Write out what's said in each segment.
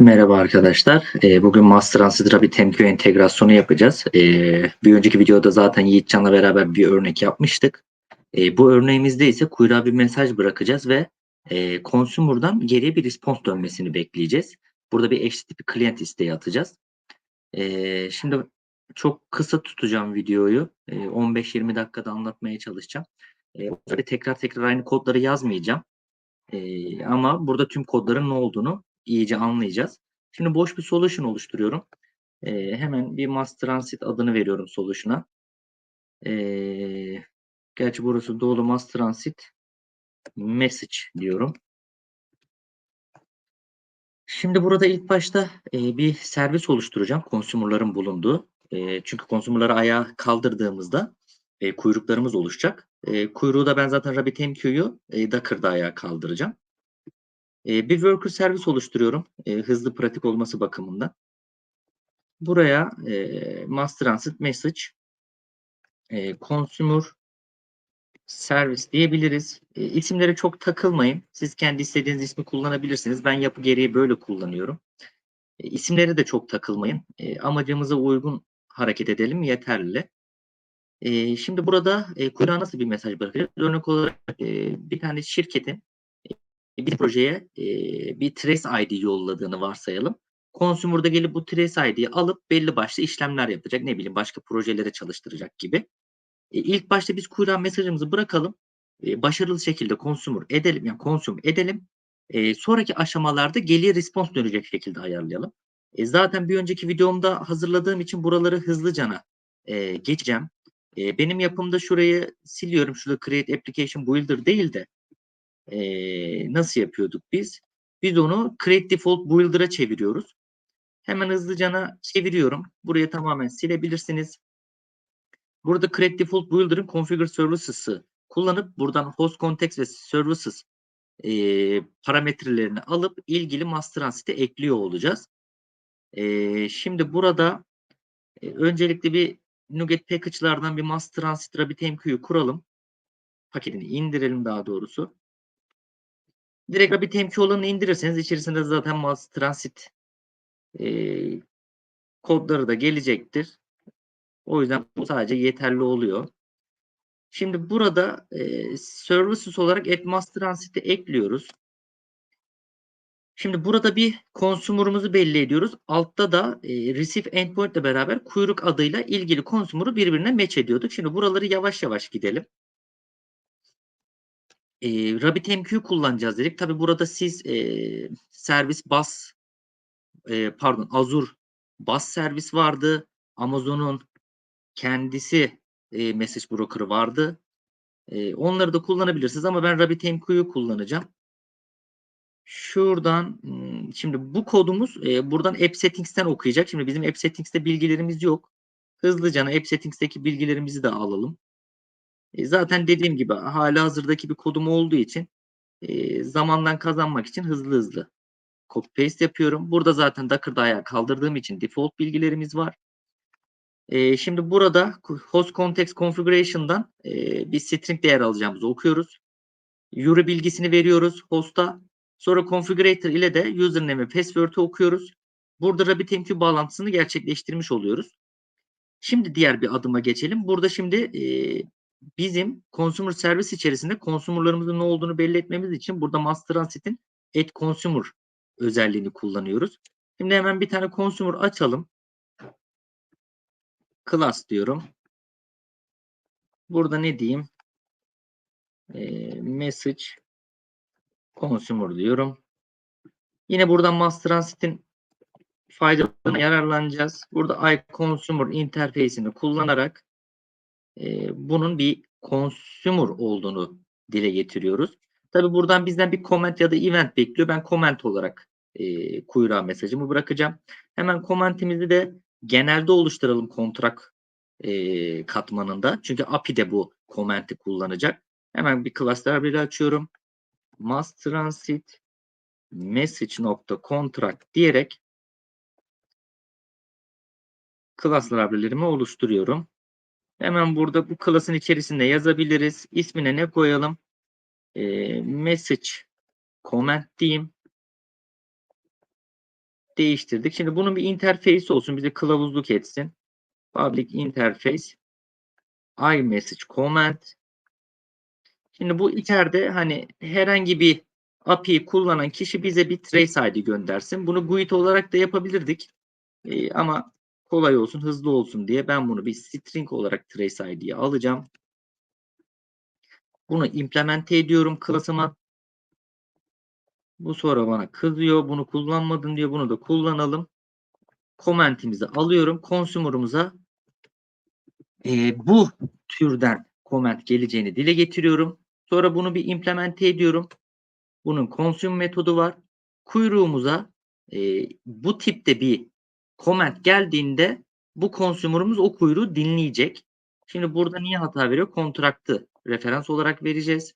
Merhaba arkadaşlar. Ee, bugün Master Transit Rabbit MQ entegrasyonu yapacağız. Ee, bir önceki videoda zaten Yiğitcan'la beraber bir örnek yapmıştık. Ee, bu örneğimizde ise kuyruğa bir mesaj bırakacağız ve e, consumer'dan geriye bir response dönmesini bekleyeceğiz. Burada bir HTTP client isteği atacağız. Şimdi çok kısa tutacağım videoyu. Ee, 15-20 dakikada anlatmaya çalışacağım. Tekrar tekrar aynı kodları yazmayacağım. Ama burada tüm kodların ne olduğunu iyice anlayacağız. Şimdi boş bir solution oluşturuyorum. Ee, hemen bir mass transit adını veriyorum solution'a. Ee, gerçi burası dolu mass transit message diyorum. Şimdi burada ilk başta e, bir servis oluşturacağım consumer'ların bulunduğu. E, çünkü consumer'ları ayağa kaldırdığımızda e, kuyruklarımız oluşacak. E, kuyruğu da ben zaten RabbitMQ'yu e, Docker'da ayağa kaldıracağım. Bir worker servis oluşturuyorum. Hızlı pratik olması bakımından. Buraya e, mass transit message e, consumer servis diyebiliriz. E, isimlere çok takılmayın. Siz kendi istediğiniz ismi kullanabilirsiniz. Ben yapı gereği böyle kullanıyorum. E, isimlere de çok takılmayın. Amacımıza uygun hareket edelim yeterli. Şimdi burada kuyruğa nasıl bir mesaj bırakacağız? Örnek olarak bir tane şirketin bir projeye e, bir trace ID yolladığını varsayalım. Consumer'da gelip bu trace ID'yi alıp belli başlı işlemler yapacak. Ne bileyim başka projelere çalıştıracak gibi. E, ilk başta biz kuyruğa mesajımızı bırakalım. E, başarılı şekilde consumer edelim. Yani consume edelim. E, sonraki aşamalarda geriye response dönecek şekilde ayarlayalım. E, zaten bir önceki videomda hazırladığım için buraları hızlıcana e, geçeceğim. E, benim yapımda şurayı siliyorum. Şurada Create Application Builder değil de e, nasıl yapıyorduk biz? Biz onu Create Default Builder'a çeviriyoruz. Hemen hızlıcana çeviriyorum. Burayı tamamen silebilirsiniz. Burada Create Default Builder'ın Configure Services'ı kullanıp buradan Host Context ve Services e, parametrelerini alıp ilgili master transit'e ekliyor olacağız. E, şimdi burada e, öncelikle bir NuGet package'lardan bir master transit RabbitMQ'yu kuralım. Paketini indirelim daha doğrusu. Direkt RabbitMQ olanı indirirseniz içerisinde zaten master transit e, kodları da gelecektir. O yüzden bu sadece yeterli oluyor. Şimdi burada e, services olarak AdMaster Transit'i ekliyoruz. Şimdi burada bir consumer'ımızı belli ediyoruz. Altta da e, receive endpoint ile beraber kuyruk adıyla ilgili consumer'ı birbirine match ediyorduk. Şimdi buraları yavaş yavaş gidelim. E, RabbitMQ kullanacağız dedik. Tabi burada siz e, servis bas e, pardon Azure bas servis vardı. Amazon'un kendisi e, message broker'ı vardı. E, onları da kullanabilirsiniz ama ben RabbitMQ'yu kullanacağım. Şuradan şimdi bu kodumuz e, buradan App Settings'ten okuyacak. Şimdi bizim App Settings'te bilgilerimiz yok. Hızlıca App Settings'teki bilgilerimizi de alalım. E, zaten dediğim gibi hala hazırdaki bir kodum olduğu için e, zamandan kazanmak için hızlı hızlı copy paste yapıyorum. Burada zaten Docker'da ayağa kaldırdığım için default bilgilerimiz var. E, şimdi burada host context configuration'dan e, bir string değer alacağımızı okuyoruz. URI bilgisini veriyoruz host'a. Sonra configurator ile de username ve password'ı okuyoruz. Burada RabbitMQ bağlantısını gerçekleştirmiş oluyoruz. Şimdi diğer bir adıma geçelim. Burada şimdi e, bizim consumer servis içerisinde consumer'larımızın ne olduğunu belli etmemiz için burada master transit'in add consumer özelliğini kullanıyoruz. Şimdi hemen bir tane consumer açalım. Class diyorum. Burada ne diyeyim? E, message consumer diyorum. Yine buradan master transit'in faydalarına yararlanacağız. Burada iConsumer interface'ini kullanarak e, bunun bir consumer olduğunu dile getiriyoruz. Tabi buradan bizden bir comment ya da event bekliyor. Ben comment olarak e, kuyruğa mesajımı bırakacağım. Hemen commentimizi de genelde oluşturalım kontrak e, katmanında. Çünkü API de bu comment'i kullanacak. Hemen bir cluster bir açıyorum. Mass transit message nokta contract diyerek class library'lerimi oluşturuyorum. Hemen burada bu class'ın içerisinde yazabiliriz. İsmine ne koyalım? E, message comment diyeyim. değiştirdik. Şimdi bunun bir interface olsun. Bize kılavuzluk etsin. Public interface iMessage comment. Şimdi bu içeride hani herhangi bir API kullanan kişi bize bir trace ID göndersin. Bunu GUID olarak da yapabilirdik. Ee, ama kolay olsun, hızlı olsun diye ben bunu bir string olarak trace ID'ye alacağım. Bunu implemente ediyorum klasıma. Bu sonra bana kızıyor. Bunu kullanmadın diyor. Bunu da kullanalım. Comment'imizi alıyorum. Consumer'ımıza e, bu türden comment geleceğini dile getiriyorum. Sonra bunu bir implemente ediyorum. Bunun consume metodu var. Kuyruğumuza e, bu tipte bir comment geldiğinde bu consumer'ımız o kuyruğu dinleyecek. Şimdi burada niye hata veriyor? Kontraktı referans olarak vereceğiz.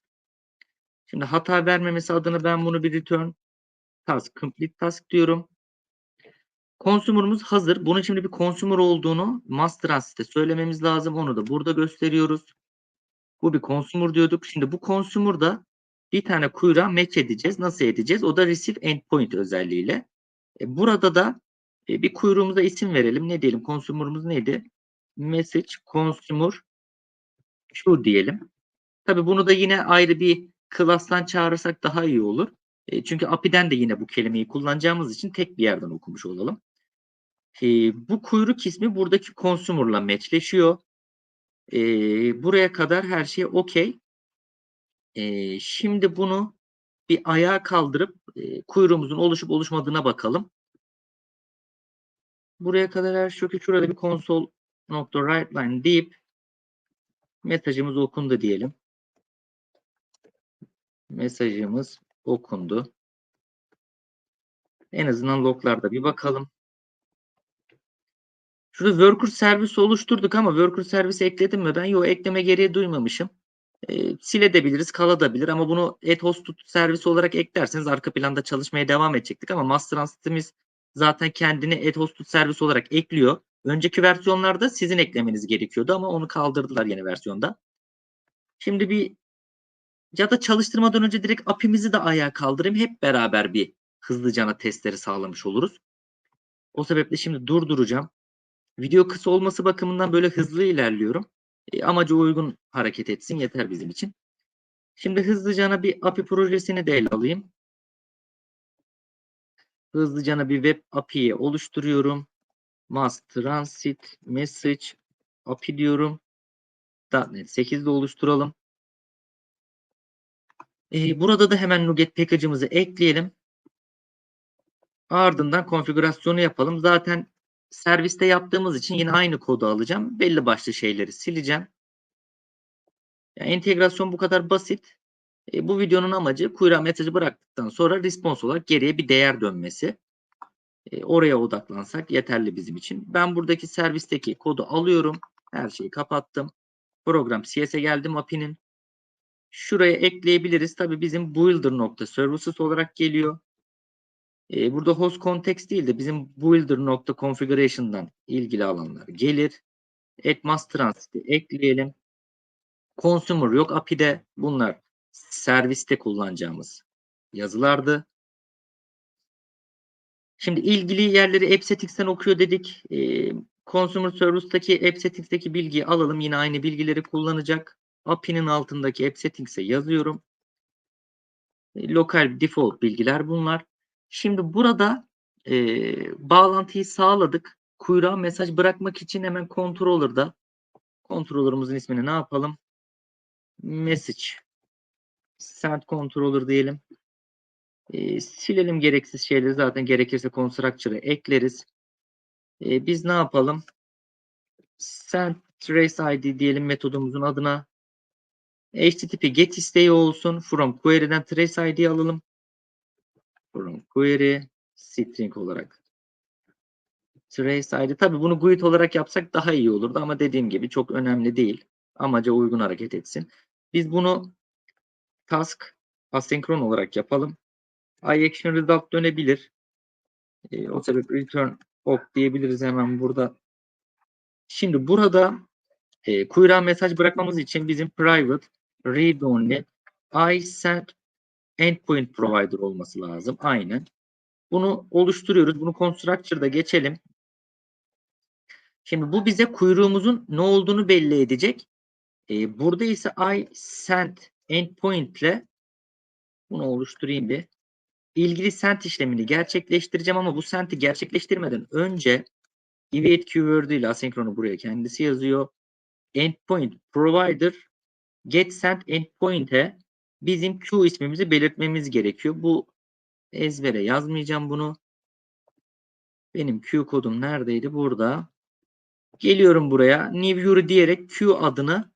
Şimdi hata vermemesi adına ben bunu bir return task, complete task diyorum. Consumer'ımız hazır. Bunun şimdi bir consumer olduğunu master assis'te söylememiz lazım. Onu da burada gösteriyoruz. Bu bir consumer diyorduk. Şimdi bu consumer'da bir tane kuyruğa match edeceğiz. Nasıl edeceğiz? O da receive endpoint özelliğiyle. E, burada da e, bir kuyruğumuza isim verelim. Ne diyelim? Consumer'ımız neydi? Message consumer Q diyelim. Tabii bunu da yine ayrı bir class'tan çağırırsak daha iyi olur. E, çünkü API'den de yine bu kelimeyi kullanacağımız için tek bir yerden okumuş olalım. E, bu kuyruk ismi buradaki consumer'la matchleşiyor. E, buraya kadar her şey okey. E, şimdi bunu bir ayağa kaldırıp e, kuyruğumuzun oluşup oluşmadığına bakalım. Buraya kadar her şey okey. Şurada bir console nokta write line deyip mesajımız okundu diyelim. Mesajımız okundu. En azından loglarda bir bakalım. Şurada worker servisi oluşturduk ama worker servisi ekledim mi ben? Yok ekleme gereği duymamışım. E, silebiliriz, kalabilir ama bunu add host servisi olarak eklerseniz arka planda çalışmaya devam edecektik ama master sitemiz zaten kendini add host servis olarak ekliyor. Önceki versiyonlarda sizin eklemeniz gerekiyordu ama onu kaldırdılar yeni versiyonda. Şimdi bir ya da çalıştırmadan önce direkt API'mizi de ayağa kaldırayım. Hep beraber bir hızlıcana testleri sağlamış oluruz. O sebeple şimdi durduracağım. Video kısa olması bakımından böyle hızlı ilerliyorum. E, amaca uygun hareket etsin yeter bizim için. Şimdi hızlıcana bir API projesini de ele alayım. Hızlıcana bir web API'yi oluşturuyorum. Mass Transit Message API diyorum. .NET 8'de oluşturalım. Ee, burada da hemen NuGet package'ımızı ekleyelim. Ardından konfigürasyonu yapalım. Zaten serviste yaptığımız için yine aynı kodu alacağım. Belli başlı şeyleri sileceğim. Yani entegrasyon bu kadar basit. E, bu videonun amacı kuyruğa mesajı bıraktıktan sonra response olarak geriye bir değer dönmesi. E, oraya odaklansak yeterli bizim için. Ben buradaki servisteki kodu alıyorum. Her şeyi kapattım. Program CS'e geldim API'nin. Şuraya ekleyebiliriz. Tabi bizim builder nokta services olarak geliyor. Ee, burada host context değil de bizim builder nokta configuration'dan ilgili alanlar gelir. Etmas transit'i ekleyelim. Consumer yok API'de. Bunlar serviste kullanacağımız yazılardı. Şimdi ilgili yerleri app settings'ten okuyor dedik. Ee, Consumer Service'daki app settings'teki bilgiyi alalım. Yine aynı bilgileri kullanacak. API'nin altındaki app settings'e yazıyorum. E, lokal default bilgiler bunlar. Şimdi burada e, bağlantıyı sağladık. Kuyruğa mesaj bırakmak için hemen controller'da controller'ımızın ismini ne yapalım? Message send controller diyelim. E, silelim gereksiz şeyleri zaten gerekirse constructor'ı ekleriz. E, biz ne yapalım? Send trace id diyelim metodumuzun adına. HTTP get isteği olsun. From query'den trace id alalım. From query string olarak trace id. Tabi bunu GUID olarak yapsak daha iyi olurdu ama dediğim gibi çok önemli değil. Amaca uygun hareket etsin. Biz bunu task asenkron olarak yapalım. iAction result dönebilir. E, o sebeple return ok diyebiliriz hemen burada. Şimdi burada e, kuyruğa mesaj bırakmamız için bizim private read only I send endpoint provider olması lazım. Aynı. Bunu oluşturuyoruz. Bunu constructor'da geçelim. Şimdi bu bize kuyruğumuzun ne olduğunu belli edecek. Ee, burada ise I send endpoint ile bunu oluşturayım bir. İlgili send işlemini gerçekleştireceğim ama bu send'i gerçekleştirmeden önce evade keyword ile asenkronu buraya kendisi yazıyor. Endpoint provider get send endpoint'e bizim Q ismimizi belirtmemiz gerekiyor. Bu ezbere yazmayacağım bunu. Benim Q kodum neredeydi? Burada. Geliyorum buraya. New Yuri diyerek Q adını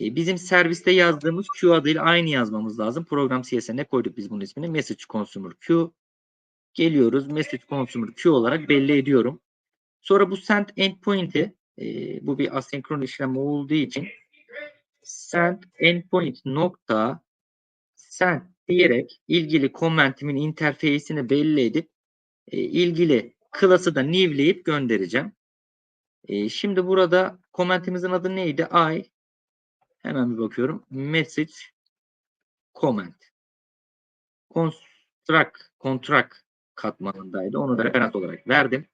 bizim serviste yazdığımız Q adıyla aynı yazmamız lazım. Program CS'e koyduk biz bunun ismini? Message Consumer Q. Geliyoruz. Message Consumer Q olarak belli ediyorum. Sonra bu send endpoint'i e, bu bir asenkron işlem olduğu için send endpoint nokta send diyerek ilgili komentimin interface'ini belli edip e, ilgili class'ı da new'leyip göndereceğim. E, şimdi burada komentimizin adı neydi? I hemen bir bakıyorum. Message comment. Construct, contract katmanındaydı. Onu da referans olarak verdim.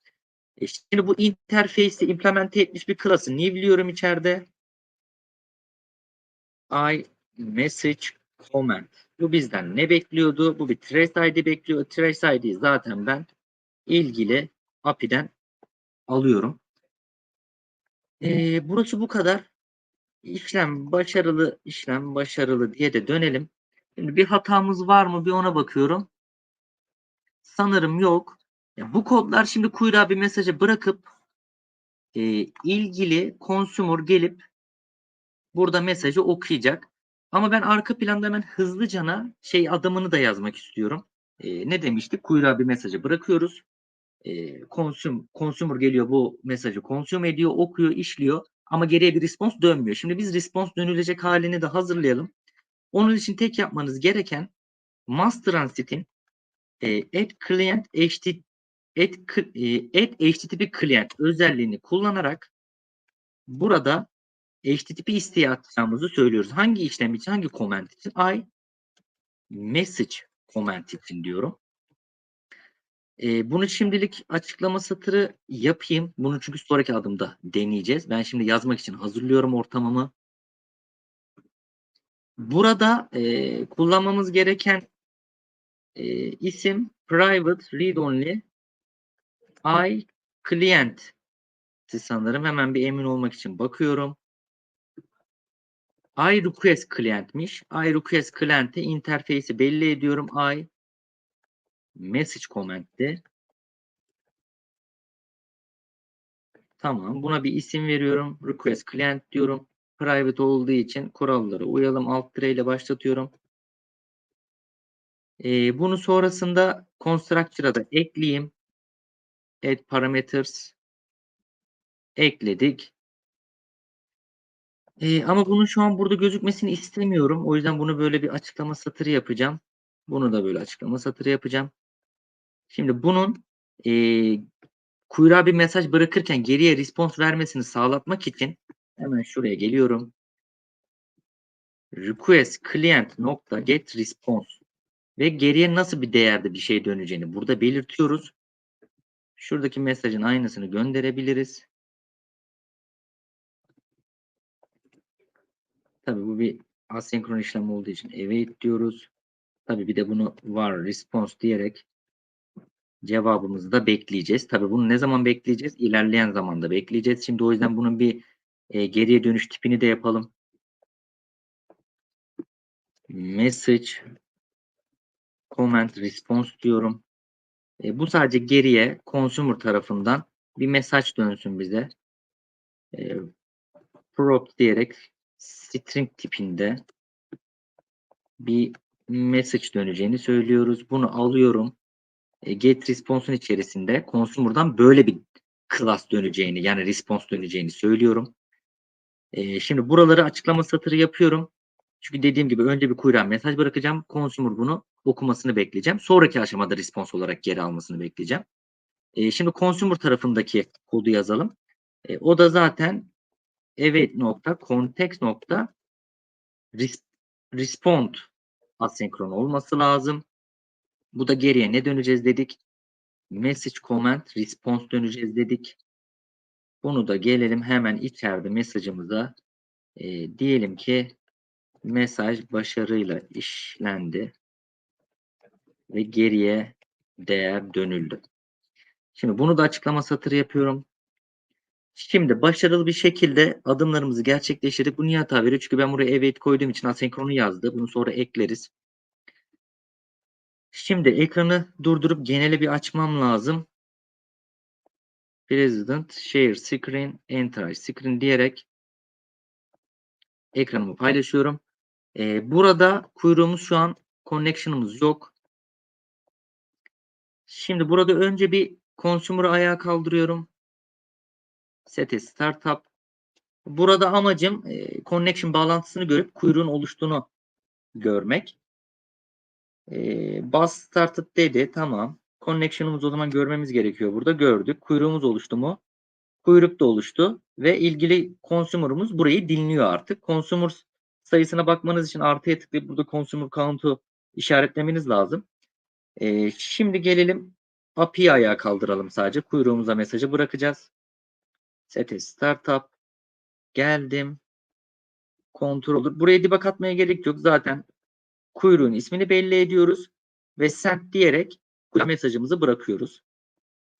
E, şimdi bu interface'i implemente etmiş bir class'ı new'liyorum içeride. I message comment. Bu bizden ne bekliyordu? Bu bir trace ID bekliyor. Trace ID zaten ben ilgili API'den alıyorum. Ee, burası bu kadar. İşlem başarılı, işlem başarılı diye de dönelim. Şimdi bir hatamız var mı bir ona bakıyorum. Sanırım yok. Ya bu kodlar şimdi kuyruğa bir mesajı bırakıp e, ilgili consumer gelip burada mesajı okuyacak. Ama ben arka planda hemen hızlıcana şey adımını da yazmak istiyorum. E, ne demiştik? Kuyruğa bir mesajı bırakıyoruz. E, consum, consumer geliyor bu mesajı consume ediyor, okuyor, işliyor. Ama geriye bir response dönmüyor. Şimdi biz response dönülecek halini de hazırlayalım. Onun için tek yapmanız gereken master transit'in e, add client HTTP add, e, add HTTP client özelliğini kullanarak burada HTTP isteği atacağımızı söylüyoruz. Hangi işlem için, hangi comment için? I message comment için diyorum. E, bunu şimdilik açıklama satırı yapayım. Bunu çünkü sonraki adımda deneyeceğiz. Ben şimdi yazmak için hazırlıyorum ortamımı. Burada e, kullanmamız gereken e, isim private read only I client sanırım. Hemen bir emin olmak için bakıyorum. I request client'miş. I request client'e interface'i belli ediyorum. I message comment'te. Tamam. Buna bir isim veriyorum. Request client diyorum. Private olduğu için kurallara uyalım. Alt ile başlatıyorum. Ee, bunu sonrasında constructor'a da ekleyeyim. Add parameters ekledik. Ee, ama bunun şu an burada gözükmesini istemiyorum. O yüzden bunu böyle bir açıklama satırı yapacağım. Bunu da böyle açıklama satırı yapacağım. Şimdi bunun e, kuyruğa bir mesaj bırakırken geriye response vermesini sağlatmak için hemen şuraya geliyorum. Request client nokta get response ve geriye nasıl bir değerde bir şey döneceğini burada belirtiyoruz. Şuradaki mesajın aynısını gönderebiliriz. Tabi bu bir asenkron işlem olduğu için await diyoruz. Tabi bir de bunu var response diyerek cevabımızı da bekleyeceğiz. Tabi bunu ne zaman bekleyeceğiz? İlerleyen zamanda bekleyeceğiz. Şimdi o yüzden bunun bir e, geriye dönüş tipini de yapalım. Message comment response diyorum. E, bu sadece geriye consumer tarafından bir mesaj dönsün bize. E, prop diyerek string tipinde bir message döneceğini söylüyoruz. Bunu alıyorum. E, get response'un içerisinde consumer'dan böyle bir class döneceğini yani response döneceğini söylüyorum. E, şimdi buraları açıklama satırı yapıyorum. Çünkü dediğim gibi önce bir kuyruğa mesaj bırakacağım. Consumer bunu okumasını bekleyeceğim. Sonraki aşamada response olarak geri almasını bekleyeceğim. E, şimdi consumer tarafındaki kodu yazalım. O da zaten evet nokta context nokta respond asenkron olması lazım. Bu da geriye ne döneceğiz dedik? message comment response döneceğiz dedik. Bunu da gelelim hemen içeride mesajımıza e, diyelim ki mesaj başarıyla işlendi ve geriye değer dönüldü. Şimdi bunu da açıklama satırı yapıyorum. Şimdi başarılı bir şekilde adımlarımızı gerçekleştirdik. Bu niye hata veriyor? Çünkü ben buraya evet koyduğum için asenkronu yazdı. Bunu sonra ekleriz. Şimdi ekranı durdurup genele bir açmam lazım. President Share Screen Enter Screen diyerek ekranımı paylaşıyorum. Ee, burada kuyruğumuz şu an connection'ımız yok. Şimdi burada önce bir consumer'ı ayağa kaldırıyorum. Set a startup. Burada amacım e, connection bağlantısını görüp kuyruğun oluştuğunu görmek. E, bus started dedi. Tamam. Connection'ımız o zaman görmemiz gerekiyor burada. Gördük. Kuyruğumuz oluştu mu? Kuyruk da oluştu. Ve ilgili consumer'ımız burayı dinliyor artık. Consumer sayısına bakmanız için artıya tıklayıp burada consumer count'u işaretlemeniz lazım. E, şimdi gelelim API'yi ayağa kaldıralım sadece. Kuyruğumuza mesajı bırakacağız. Set startup. Geldim. Kontrol olur. Buraya debug atmaya gerek yok. Zaten kuyruğun ismini belli ediyoruz. Ve send diyerek mesajımızı bırakıyoruz.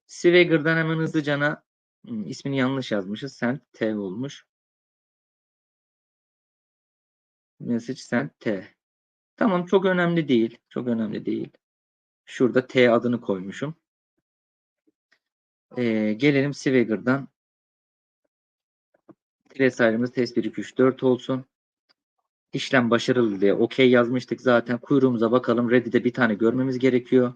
Swagger'dan hemen hızlıcana hmm, ismini yanlış yazmışız. Send T olmuş. Message send T. Tamam çok önemli değil. Çok önemli değil. Şurada T adını koymuşum. Ee, gelelim Swagger'dan Tire ayrımız test 1, 2, 3, 4 olsun. İşlem başarılı diye okey yazmıştık zaten. Kuyruğumuza bakalım. Ready'de bir tane görmemiz gerekiyor.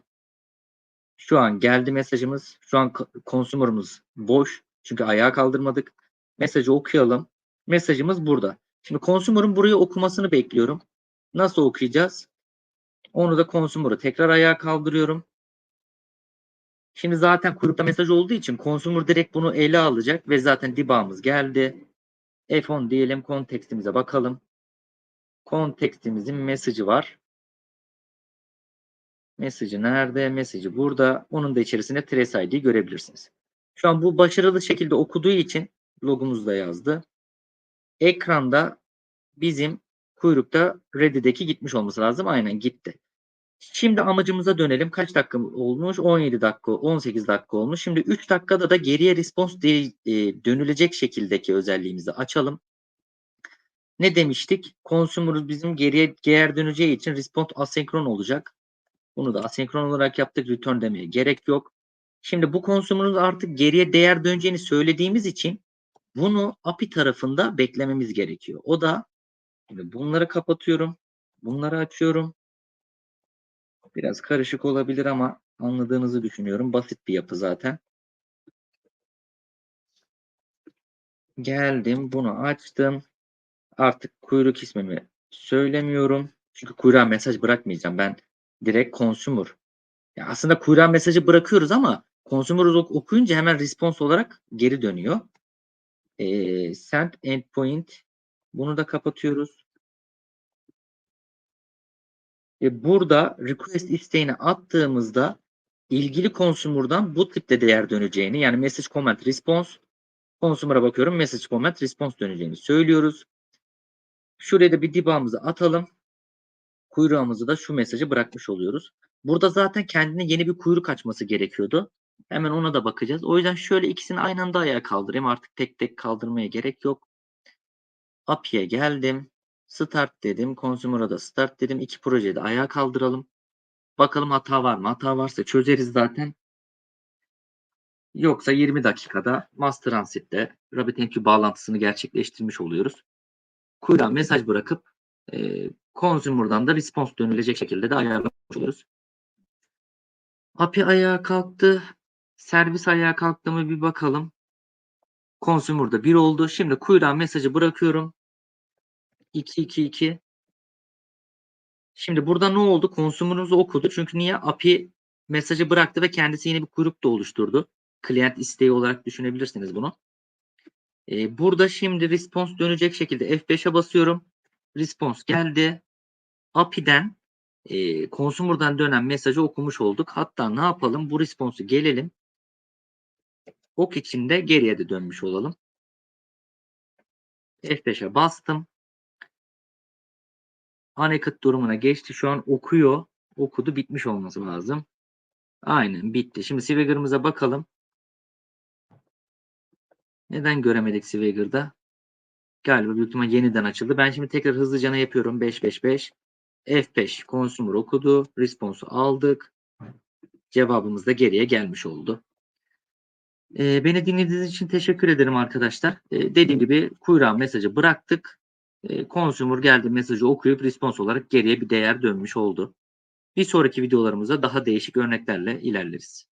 Şu an geldi mesajımız. Şu an consumer'ımız boş. Çünkü ayağa kaldırmadık. Mesajı okuyalım. Mesajımız burada. Şimdi consumer'ın burayı okumasını bekliyorum. Nasıl okuyacağız? Onu da consumer'ı tekrar ayağa kaldırıyorum. Şimdi zaten kuyrukta mesaj olduğu için consumer direkt bunu ele alacak ve zaten debug'ımız geldi. F10 diyelim kontekstimize bakalım. Kontekstimizin mesajı var. Mesajı nerede? Mesajı burada. Onun da içerisinde trace ID görebilirsiniz. Şu an bu başarılı şekilde okuduğu için logumuz da yazdı. Ekranda bizim kuyrukta ready'deki gitmiş olması lazım. Aynen gitti. Şimdi amacımıza dönelim. Kaç dakika olmuş? 17 dakika, 18 dakika olmuş. Şimdi 3 dakikada da geriye response e, dönülecek şekildeki özelliğimizi açalım. Ne demiştik? Consumer bizim geriye geri döneceği için response asenkron olacak. Bunu da asenkron olarak yaptık. Return demeye gerek yok. Şimdi bu consumer'ın artık geriye değer döneceğini söylediğimiz için bunu API tarafında beklememiz gerekiyor. O da şimdi bunları kapatıyorum. Bunları açıyorum. Biraz karışık olabilir ama anladığınızı düşünüyorum. Basit bir yapı zaten. Geldim. Bunu açtım. Artık kuyruk ismimi söylemiyorum. Çünkü kuyruğa mesaj bırakmayacağım. Ben direkt consumer. Ya aslında kuyruğa mesajı bırakıyoruz ama consumer okuyunca hemen response olarak geri dönüyor. Ee, send endpoint. Bunu da kapatıyoruz. E, burada request isteğini attığımızda ilgili consumer'dan bu tipte değer döneceğini yani message comment response consumer'a bakıyorum message comment response döneceğini söylüyoruz. Şuraya da bir debug'ımızı atalım. Kuyruğumuzu da şu mesajı bırakmış oluyoruz. Burada zaten kendine yeni bir kuyruk açması gerekiyordu. Hemen ona da bakacağız. O yüzden şöyle ikisini aynı anda ayağa kaldırayım. Artık tek tek kaldırmaya gerek yok. API'ye geldim. Start dedim. Consumer'a da start dedim. İki projeyi de ayağa kaldıralım. Bakalım hata var mı? Hata varsa çözeriz zaten. Yoksa 20 dakikada Master Transit'te RabbitMQ bağlantısını gerçekleştirmiş oluyoruz. Kuyruğa mesaj bırakıp e, Consumer'dan da response dönülecek şekilde de ayarlamış oluyoruz. API ayağa kalktı. Servis ayağa kalktı mı bir bakalım. Consumer'da 1 oldu. Şimdi kuyruğa mesajı bırakıyorum. 2 2 2 Şimdi burada ne oldu? Consumer'ımızı okudu. Çünkü niye? API mesajı bıraktı ve kendisi yeni bir kuyruk da oluşturdu. Client isteği olarak düşünebilirsiniz bunu. Ee, burada şimdi response dönecek şekilde F5'e basıyorum. Response geldi. API'den e, consumer'dan dönen mesajı okumuş olduk. Hatta ne yapalım? Bu response'u gelelim. Ok içinde geriye de dönmüş olalım. F5'e bastım. Unequid durumuna geçti. Şu an okuyor. Okudu. Bitmiş olması lazım. Aynen bitti. Şimdi Swagger'ımıza bakalım. Neden göremedik Swagger'da? Galiba büyük ihtimal yeniden açıldı. Ben şimdi tekrar hızlıca ne yapıyorum? 555 F5 consumer okudu. Response'u aldık. Cevabımız da geriye gelmiş oldu. Ee, beni dinlediğiniz için teşekkür ederim arkadaşlar. Ee, dediğim gibi kuyruğa mesajı bıraktık. Ee, consumer geldi mesajı okuyup response olarak geriye bir değer dönmüş oldu. Bir sonraki videolarımızda daha değişik örneklerle ilerleriz.